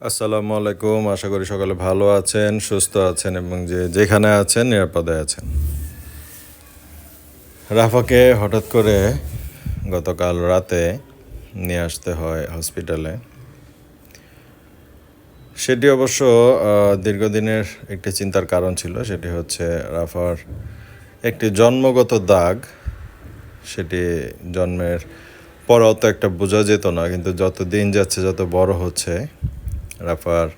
আসসালামু আলাইকুম, আশা করি সকলে ভালো আছেন, সুস্থ আছেন এবং যে যেখানে আছেন নিরাপদে আছেন। রাফাকে হঠাৎ করে গতকাল রাতে নিয়ে আসতে হয় হসপিটালে। সেটি অবশ্য দীর্ঘদিনের একটি চিন্তার কারণ ছিল, সেটি হচ্ছে রাফার একটি জন্মগত দাগ। সেটি জন্মের পর অত একটা বোঝা যেত না, কিন্তু যত দিন যাচ্ছে, যত বড় হচ্ছে রাফার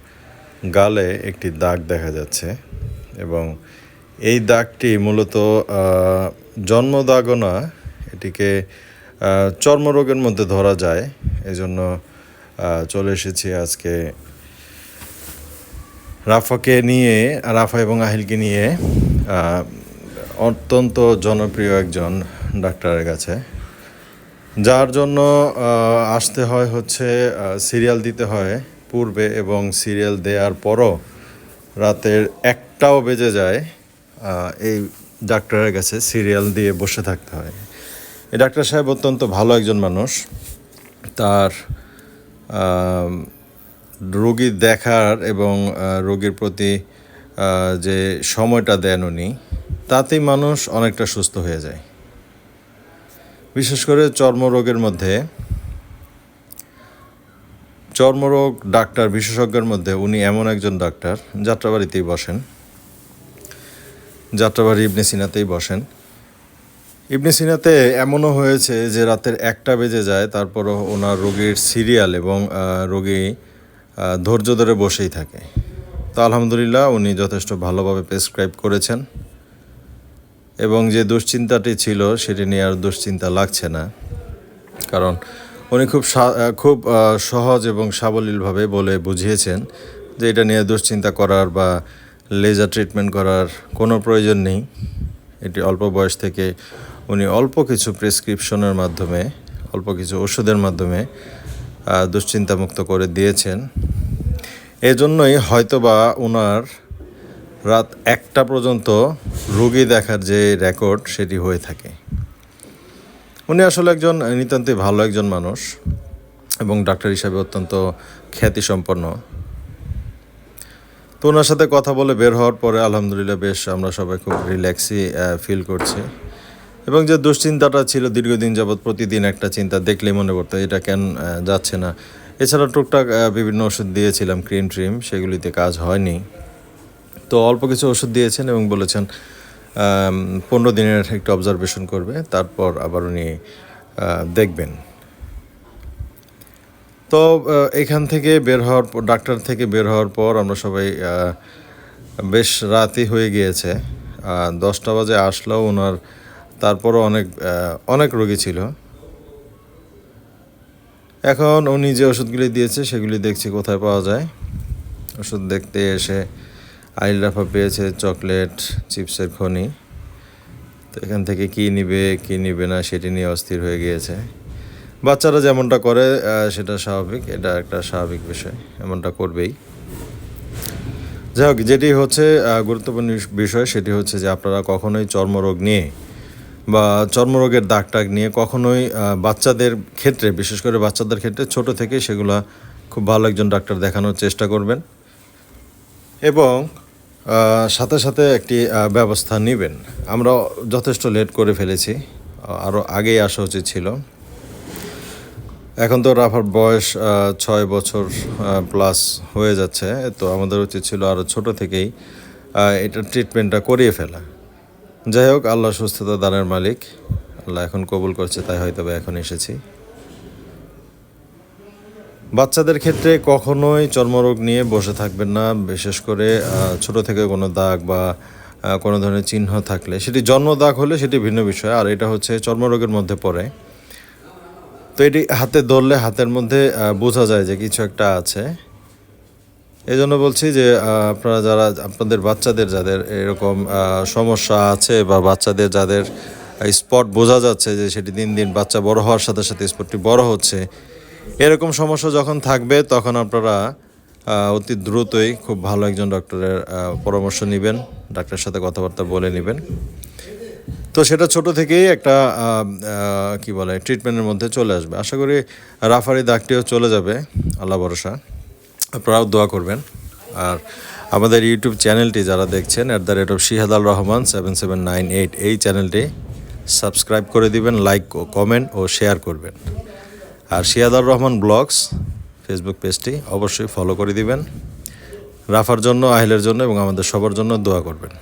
গালে একটি দাগ দেখা যাচ্ছে এবং এই দাগটি মূলত জন্ম না এটিকে চর্মরোগের মধ্যে ধরা যায়। এজন্য চলে এসেছি আজকে রাফাকে নিয়ে, রাফা এবং আহিলকে নিয়ে অত্যন্ত জনপ্রিয় একজন ডাক্তারের কাছে, যার জন্য আসতে হয় হচ্ছে সিরিয়াল দিতে হয়। পূর্বে এবং সিরিয়াল দেওয়ার পরও রাতের একটাও বেজে যায় এই ডাক্তারের কাছে সিরিয়াল দিয়ে বসে থাকতে হয়। এই ডাক্তার সাহেব অত্যন্ত ভালো একজন মানুষ। তার রোগী দেখার এবং রোগীর প্রতি যে সময়টা দেন উনি, তাতেই মানুষ অনেকটা সুস্থ হয়ে যায়। বিশেষ করে চর্মরোগের মধ্যে চর্মরোগ ডাক্তার বিশেষজ্ঞের মধ্যে উনি এমন একজন ডাক্তার, যাত্রাবাড়িতেই বসেন। যাত্রাবাড়ি ইবনে সিনাতেই বসেন। ইবনে সিনাতে এমনও হয়েছে যে রাতের একটা বেজে যায়, তারপরও ওনার রোগীর সিরিয়াল এবং রোগী ধৈর্য ধরে বসেই থাকে। তো আলহামদুলিল্লাহ উনি যথেষ্ট ভালোভাবে প্রেসক্রাইব করেছেন। এবং যে দুশ্চিন্তাটি ছিল সেটি নিয়ে আর দুশ্চিন্তা লাগছে না। কারণ উনি খুব খুব সহজ এবং সাবলীলভাবে বলে বুঝিয়েছেন যে এটা নিয়ে দুশ্চিন্তা করার বা লেজার ট্রিটমেন্ট করার কোনো প্রয়োজন নেই। এটি অল্প বয়স থেকে উনি অল্প কিছু প্রেসক্রিপশনের মাধ্যমে, অল্প কিছু ওষুধের মাধ্যমে দুশ্চিন্তামুক্ত করে দিয়েছেন। এজন্যই হয়তোবা ওনার রাত একটা পর্যন্ত রোগী দেখার যে রেকর্ড সেটি হয়ে থাকে। উনি আসলে একজন নিতান্তই ভালো একজন মানুষ এবং ডাক্তার হিসাবে অত্যন্ত খ্যাতিসম্পন্ন। তো ওনার সাথে কথা বলে বের হওয়ার পরে আলহামদুলিল্লাহ বেশ আমরা সবাই খুব রিল্যাক্সই ফিল করছি। এবং যে দুশ্চিন্তাটা ছিল দীর্ঘদিন যাবৎ প্রতিদিন একটা চিন্তা দেখলেই মনে করতো, এটা কেন যাচ্ছে না? এছাড়া টুকটাক বিভিন্ন ওষুধ দিয়েছিলাম ক্রিম ট্রিম সেগুলিতে কাজ হয়নি। তো অল্প কিছু ওষুধ দিয়েছেন এবং বলেছেন পনেরো দিনের একটু অবজারভেশন করবে, তারপর আবার উনি দেখবেন। তো এখান থেকে বের হওয়ার পর ডাক্তার থেকে বের হওয়ার পর আমরা সবাই বেশ রাতই হয়ে গিয়েছে। দশটা বাজে আসলেও ওনার তারপরও অনেক অনেক রোগী ছিল। এখন উনি যে ওষুধগুলি দিয়েছে, সেগুলি দেখছি কোথায় পাওয়া যায়। ওষুধ দেখতে এসে আইল রাফা পেয়েছে চকলেট, চিপসের খনি। তো এখান থেকে কি নিবে কি নিবে না, সেটি নিয়ে অস্থির হয়ে গিয়েছে। বাচ্চারা যেমনটা করে সেটা স্বাভাবিক, এটা একটা স্বাভাবিক বিষয়, এমনটা করবেই। যাই হোক যেটি হচ্ছে গুরুত্বপূর্ণ বিষয়, সেটি হচ্ছে যে আপনারা কখনোই চর্মরোগ নিয়ে বা চর্মরোগের দাগ টাগ নিয়ে কখনোই বাচ্চাদের ক্ষেত্রে, বিশেষ করে বাচ্চাদের ক্ষেত্রে, ছোট থেকে সেগুলা খুব ভালো একজন ডাক্তার দেখানোর চেষ্টা করবেন। এবং সাথে সাথে একটি ব্যবস্থা নেবেন। আমরা যথেষ্ট লেট করে ফেলেছি আরও আগেই আসা উচিত ছিল। এখন তো রাফার বয়স ছয় বছর প্লাস হয়ে যাচ্ছে, তো আমাদের উচিত ছিল আরও ছোট থেকেই এটা ট্রিটমেন্টটা করিয়ে ফেলা। যাই হোক, আল্লাহ সুস্থতা দানের মালিক। আল্লাহ এখন কবুল করছে, তাই হয়তো এখন এসেছি। বাচ্চাদের ক্ষেত্রে কখনোই চর্মরোগ নিয়ে বসে থাকবেন না, বিশেষ করে ছোট থেকে কোনো দাগ বা কোনো ধরনের চিহ্ন থাকলে। সেটি জন্ম দাগ হলে সেটি ভিন্ন বিষয়, আর এটা হচ্ছে চর্মরোগের মধ্যে পড়ে। তো এটি হাতে ধরলে হাতের মধ্যে বোঝা যায় যে কিছু একটা আছে। এই জন্য বলছি যে আপনারা যারা, আপনাদের বাচ্চাদের যাদের এরকম সমস্যা আছে বা বাচ্চাদের যাদের স্পট বোঝা যাচ্ছে যে সেটি দিন দিন বাচ্চা বড় হওয়ার সাথে সাথে স্পটটি বড় হচ্ছে এরকম সমস্যা যখন থাকবে, তখন আপনারা অতি দ্রুতই খুব ভালো একজন ডক্টরের পরামর্শ নেবেন, ডাক্তারের সাথে কথাবার্তা বলে নেবেন। তো সেটা ছোট থেকেই একটা কি বলে ট্রিটমেন্টের মধ্যে চলে আসবে। আশা করি রাফারি দাগটিও চলে যাবে, আল্লাহ ভরসা। আপনারাও দোয়া করবেন। আর আমাদের ইউটিউব চ্যানেলটি যারা দেখছেন at the rate of Shihad Al Rahman seven seven nine eight এই চ্যানেলটি সাবস্ক্রাইব করে দিবেন লাইক ও কমেন্ট ও শেয়ার করবেন। আর শিয়াদার রহমান ব্লগস ফেসবুক পেজটি অবশ্যই ফলো করে দিবেন। রাফার জন্য, আহিলের জন্য এবং আমাদের সবার জন্য দোয়া করবেন।